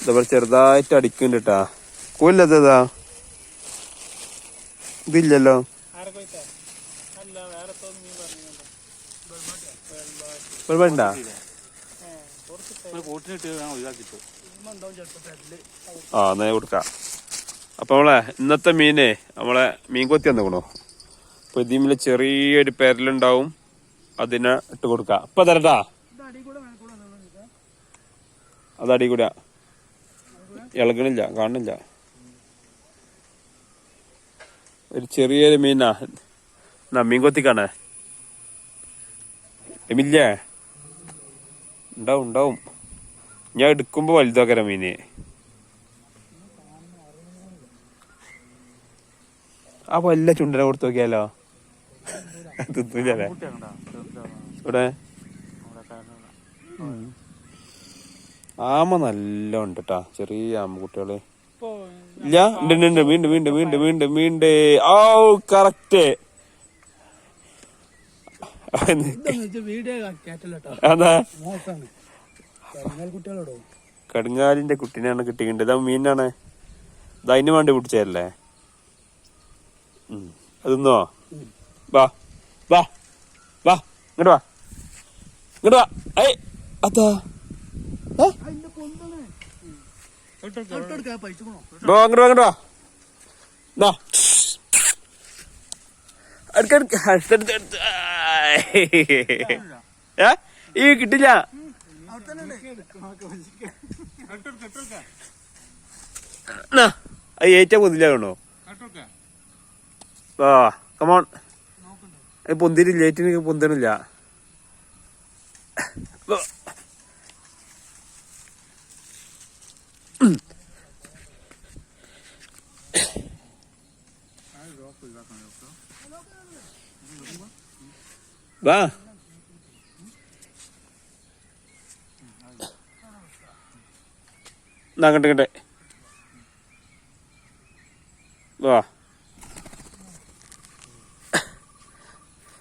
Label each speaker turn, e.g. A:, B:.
A: ഇതേപോലെ ചെറുതായിട്ട് അടിക്കുന്നുണ്ട് കേട്ടാ കൂല്ലതാ ഇതില്ലല്ലോ. ആ എന്നാ കൊടുക്ക. അപ്പൊ നമ്മളെ ഇന്നത്തെ മീനെ നമ്മളെ മീൻ കൊത്തി വന്നിക്കണോ? അപ്പൊ ഇതിമിൽ ചെറിയൊരു പെരലുണ്ടാവും. അതിനെ ഇട്ട് കൊടുക്കാം. ഇപ്പൊ തരട്ടാ അത് അടി കൂടാ ഇളകണില്ല കാണില്ല ഒരു ചെറിയൊരു മീനാ. എന്നാ മീൻ കൊത്തിക്കാണേ? എമില്ലേ? ഉണ്ടാവും ഉണ്ടാവും. ഞാൻ എടുക്കുമ്പോ വലുതാക്കര മീന് ആ വല്ല ചുണ്ടനെ കൊടുത്തു നോക്കിയാലോ? തിന്നില്ലേ ഇവിടെ ആമ നല്ല ഉണ്ട് കേട്ടാ ചെറിയ ആമ കുട്ടികൾ. ഇല്ല ഉണ്ട് വീണ്ടും വീണ്ടും വീണ്ടും വീണ്ടും വീണ്ടും. ഓ കറക്റ്റ്. അതാ. കടുങ്ങാലിന്റെ കുട്ടീനെയാണ് കിട്ടിയിട്ടുണ്ട് ഇതാ മീനാണ്. അതിന് വേണ്ടി പിടിച്ചതല്ലേ? അതൊന്നോ വാ വാ വാ. ഇങ്ങോട്ട് വാ. ഇങ്ങോട്ട് വാ. ഏയ് അതാ. വാ. ഏ? ഈ കിട്ടില്ല. ഏറ്റവും പൊന്തില്ല വേണോ ആ കമോൺ പൊന്തിരില്ല ഏറ്റവും പൊന്തണില്ല. വാ. എന്നാ അങ്ങോട്ട് ഇങ്ങോട്ടെ വാ